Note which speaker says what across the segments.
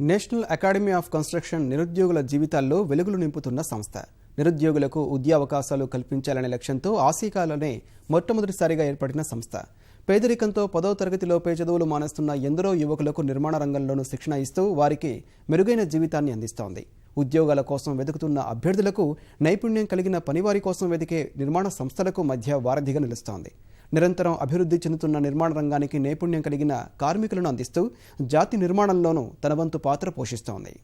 Speaker 1: National academy of construction నిరుద్యోగుల జీవితాల్లో వెలుగులు నింపుతున్న సంస్థ. నిరుద్యోగులకు ఉద్యోగావకాశాలు కల్పించాలనే లక్ష్యంతో ఆసికాలోనే మొట్టమొదటిసారిగా ఏర్పడిన సంస్థ. పేదరికంతో పదో తరగతిలోపే చదువులు మానేస్తున్న ఎందరో యువకులకు నిర్మాణ రంగంలోనూ శిక్షణ ఇస్తూ వారికి మెరుగైన జీవితాన్ని అందిస్తోంది. ఉద్యోగాల కోసం వెతుకుతున్న అభ్యర్థులకు నైపుణ్యం కలిగిన పనివారి కోసం వెతికే నిర్మాణ సంస్థలకు మధ్య వారధిగా నిలుస్తోంది. నిరంతరం అభివృద్ధి చెందుతున్న నిర్మాణ రంగానికి నైపుణ్యం కలిగిన కార్మికులను అందిస్తూ జాతి నిర్మాణంలోనూ తన వంతు పాత్ర పోషిస్తోంది.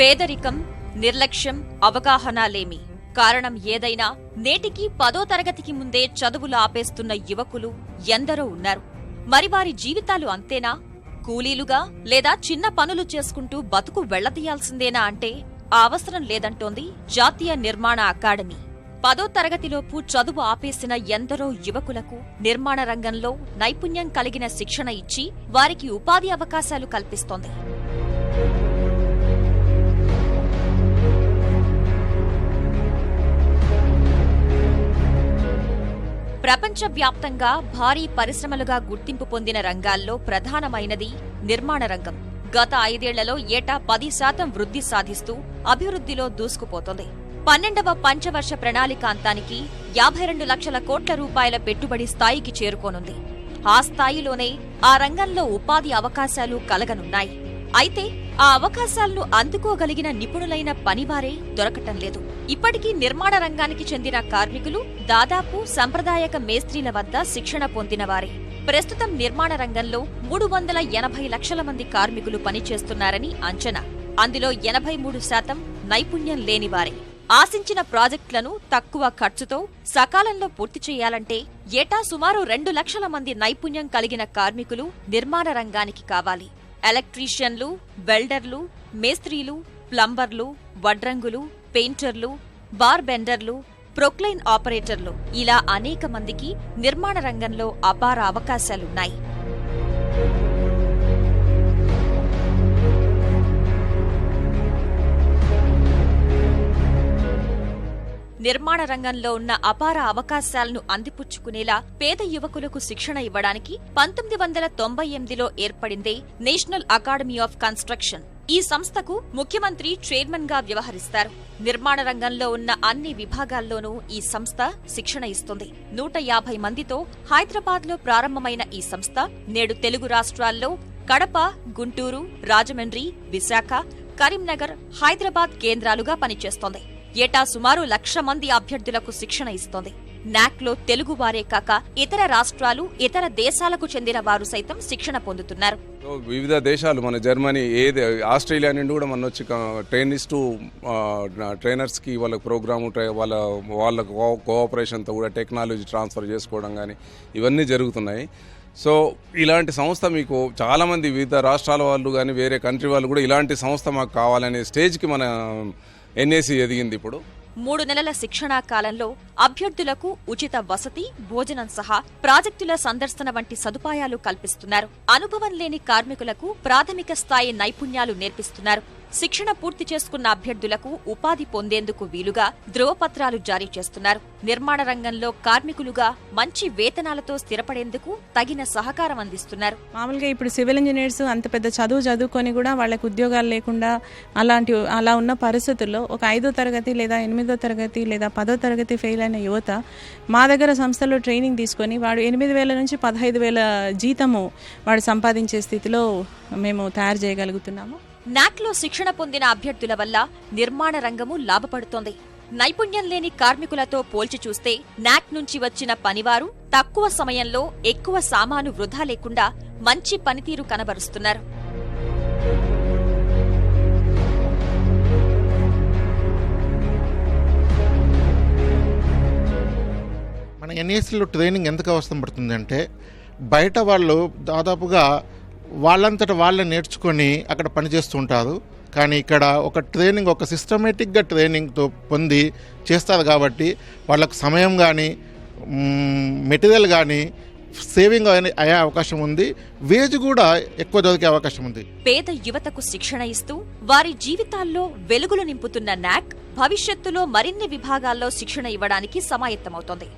Speaker 2: పేదరికం నిర్లక్ష్యం అవగాహన లేమి కారణం ఏదైనా నేటికి పదో తరగతికి ముందే చదువులు ఆపేస్తున్న యువకులు ఎందరో ఉన్నారు. మరి వారి జీవితాలు అంతేనా? కూలీలుగా లేదా చిన్న పనులు చేసుకుంటూ బతుకు వెళ్ళదీయాల్సిందేనా అంటే ఆ అవసరం లేదంటోంది జాతీయ నిర్మాణ అకాడమీ. పదో తరగతిలోపు చదువు ఆపేసిన ఎందరో యువకులకు నిర్మాణ రంగంలో నైపుణ్యం కలిగిన శిక్షణ ఇచ్చి వారికి ఉపాధి అవకాశాలు కల్పిస్తోంది. ప్రపంచవ్యాప్తంగా భారీ పరిశ్రమలుగా గుర్తింపు పొందిన రంగాల్లో ప్రధానమైనది నిర్మాణ రంగం. గత ఐదేళ్ళలో ఏటా పది శాతం వృద్ధి సాధిస్తూ అభివృద్ధిలో దూసుకుపోతోంది. పన్నెండవ పంచవర్ష ప్రణాళికాంతానికి యాభై రెండు లక్షల కోట్ల రూపాయల పెట్టుబడి స్థాయికి చేరుకోనుంది. ఆ స్థాయిలోనే ఆ రంగంలో ఉపాధి అవకాశాలు కలగనున్నాయి. అయితే ఆ అవకాశాలను అందుకోగలిగిన నిపుణులైన పనివారే దొరకటం లేదు. ఇప్పటికీ నిర్మాణ రంగానికి చెందిన కార్మికులు దాదాపు సంప్రదాయక మేస్త్రీల వద్ద శిక్షణ పొందినవారే. ప్రస్తుతం నిర్మాణ రంగంలో మూడు వందల ఎనభై లక్షల మంది కార్మికులు పనిచేస్తున్నారని అంచనా. అందులో ఎనభై మూడు శాతం నైపుణ్యం లేనివారే. ఆశించిన ప్రాజెక్టులను తక్కువ ఖర్చుతో సకాలంలో పూర్తి చేయాలంటే ఏటా సుమారు రెండు లక్షల మంది నైపుణ్యం కలిగిన కార్మికులు నిర్మాణ రంగానికి కావాలి. ఎలక్ట్రీషియన్లు వెల్డర్లు మేస్త్రీలు ప్లంబర్లు వడ్రంగులు పెయింటర్లు బార్ బెండర్లు ప్రొక్లైన్ ఆపరేటర్లు ఇలా అనేక మందికి నిర్మాణ రంగంలో అపార అవకాశాలున్నాయి. నిర్మాణ రంగంలో ఉన్న అపార అవకాశాలను అందిపుచ్చుకునేలా పేద యువకులకు శిక్షణ ఇవ్వడానికి పంతొమ్మిది వందల తొంభై ఎనిమిదిలో ఏర్పడిందే నేషనల్ అకాడమీ ఆఫ్ కన్స్ట్రక్షన్. ఈ సంస్థకు ముఖ్యమంత్రి చైర్మన్గా వ్యవహరిస్తారు. నిర్మాణ రంగంలో ఉన్న అన్ని విభాగాల్లోనూ ఈ సంస్థ శిక్షణ ఇస్తుంది. నూట యాభై మందితో హైదరాబాద్లో ప్రారంభమైన ఈ సంస్థ నేడు తెలుగు రాష్ట్రాల్లో కడప గుంటూరు రాజమండ్రి విశాఖ కరీంనగర్ హైదరాబాద్ కేంద్రాలుగా పనిచేస్తోంది. ఏటా సుమారు లక్ష మంది అభ్యర్థులకు శిక్షణ ఇస్తోంది. నాక్లో తెలుగు వారే కాక ఇతర రాష్ట్రాలు ఇతర దేశాలకు చెందిన వారు సైతం శిక్షణ పొందుతున్నారు.
Speaker 3: వివిధ దేశాలు మన జర్మనీ ఏది ఆస్ట్రేలియా నుండి కూడా మన వచ్చి ట్రైనిస్టు ట్రైనర్స్కి వాళ్ళ ప్రోగ్రాము ట్రై- వాళ్ళ వాళ్ళ కోఆపరేషన్తో కూడా టెక్నాలజీ ట్రాన్స్ఫర్ చేసుకోవడం కానీ ఇవన్నీ జరుగుతున్నాయి. సో ఇలాంటి సంస్థ మీకు చాలామంది వివిధ రాష్ట్రాల వాళ్ళు కానీ వేరే కంట్రీ వాళ్ళు కూడా ఇలాంటి సంస్థ మాకు కావాలనే స్టేజ్కి మన ఎన్ఏసి ఎదిగింది ఇప్పుడు.
Speaker 2: మూడు నెలల శిక్షణా కాలంలో అభ్యర్థులకు ఉచిత వసతి భోజనం సహా ప్రాజెక్టుల సందర్శన వంటి సదుపాయాలు కల్పిస్తున్నారు. అనుభవం లేని కార్మికులకు ప్రాథమిక స్థాయి నైపుణ్యాలు నేర్పిస్తున్నారు. శిక్షణ పూర్తి చేసుకున్న అభ్యర్థులకు ఉపాధి పొందేందుకు వీలుగా ధృవపత్రాలు జారీ చేస్తున్నారు. నిర్మాణ రంగంలో కార్మికులుగా మంచి వేతనాలతో స్థిరపడేందుకు తగిన సహకారం అందిస్తున్నారు.
Speaker 4: మామూలుగా ఇప్పుడు సివిల్ ఇంజనీర్స్ అంత పెద్ద చదువు చదువుకొని కూడా వాళ్ళకి ఉద్యోగాలు లేకుండా అలాంటి అలా ఉన్న పరిస్థితుల్లో ఒక ఐదో తరగతి లేదా ఎనిమిదో తరగతి లేదా పదో తరగతి ఫెయిల్ అయిన యువత మా దగ్గర సంస్థలో ట్రైనింగ్ తీసుకొని వాడు ఎనిమిది వేల నుంచి పదహైదు వేల జీతము వాడు సంపాదించే స్థితిలో మేము తయారు చేయగలుగుతున్నాము.
Speaker 2: నాక్లో శిక్షణ పొందిన అభ్యర్థుల వల్ల నిర్మాణ రంగము లాభపడుతోంది. నైపుణ్యం లేని కార్మికులతో పోల్చి చూస్తే నాక్ నుంచి వచ్చిన పనివారు తక్కువ సమయంలో ఎక్కువ సామాను వృధా లేకుండా మంచి పనితీరు కనబరుస్తున్నారు.
Speaker 5: మన ఎన్ఏసీలో ట్రైనింగ్ ఎందుకు అవసరం పడుతుందంటే బయట వాళ్ళు దాదాపుగా వాళ్ళంతట వాళ్ళే నేర్చుకొని అక్కడ పనిచేస్తూ ఉంటారు కానీ ఇక్కడ ఒక ట్రైనింగ్ ఒక సిస్టమేటిక్గా ట్రైనింగ్తో పొంది చేస్తారు కాబట్టి వాళ్ళకు సమయం కానీ మెటీరియల్ కానీ సేవింగ్ అయ్యే అవకాశం ఉంది. వేజ్ కూడా ఎక్కువ దొరికే అవకాశం ఉంది.
Speaker 2: పేద యువతకు శిక్షణ ఇస్తూ వారి జీవితాల్లో వెలుగులు నింపుతున్న నాక్ భవిష్యత్తులో మరిన్ని విభాగాల్లో శిక్షణ ఇవ్వడానికి సమాయత్తమవుతోంది.